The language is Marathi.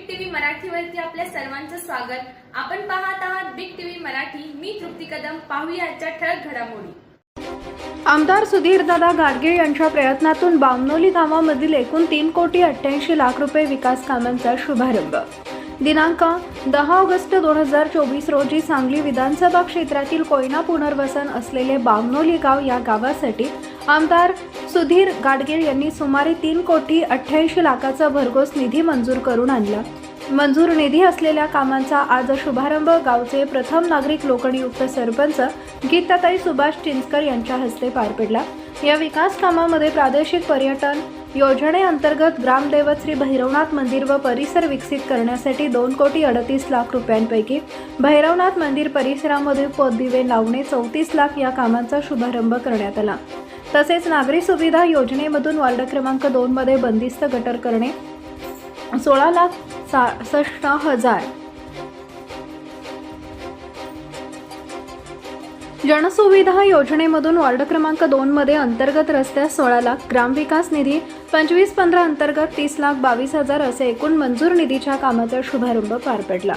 मराठीवरती आपल्या सर्वांचं स्वागत. आपण पाहत आहात बिग टीव्ही मराठी. मी तृप्ती कदम. पाहूया आजच्या ठळक घडामोडी. आमदार सुधीरदादा गाडगीळ यांच्या प्रयत्नातून बामनोली गावामधील एकूण तीन कोटी अठ्ठ्याऐंशी लाख रुपये विकास कामांचा शुभारंभ. दिनांक दहा ऑगस्ट दोन हजार चोवीस रोजी सांगली विधानसभा क्षेत्रातील कोयना पुनर्वसन असलेले बामनोली गाव या गावासाठी आमदार सुधीर गाडगीळ यांनी सुमारे तीन कोटी अठ्ठ्याऐंशी लाखाचा भरघोस निधी मंजूर करून आणला. मंजूर निधी असलेल्या कामांचा आज शुभारंभ गावचे प्रथम नागरिक लोकनियुक्त सरपंच गीताताई सुभाष चिंचकर यांच्या हस्ते पार पडला. या विकास कामामध्ये प्रादेशिक पर्यटन योजनेअंतर्गत ग्रामदैवत श्री भैरवनाथ मंदिर व परिसर विकसित करण्यासाठी दोन कोटी अडतीस लाख रुपयांपैकी भैरवनाथ मंदिर परिसरामध्ये पददिवे लावणे चौतीस लाख या कामांचा शुभारंभ करण्यात आला. तसेच नागरी सुविधा योजनेमधून वार्ड क्रमांक दोनमध्ये बंदिस्त गटर करणे सोळा लाख सहासष्ट हजार. जनसुविधा योजनेमधून वार्ड क्रमांक दोनमध्ये अंतर्गत रस्त्यास सोळा लाख ग्रामविकास निधी पंचवीस पंधरा अंतर्गत तीस लाख बावीस हजार असे एकूण मंजूर निधीच्या कामाचा शुभारंभ पार पडला.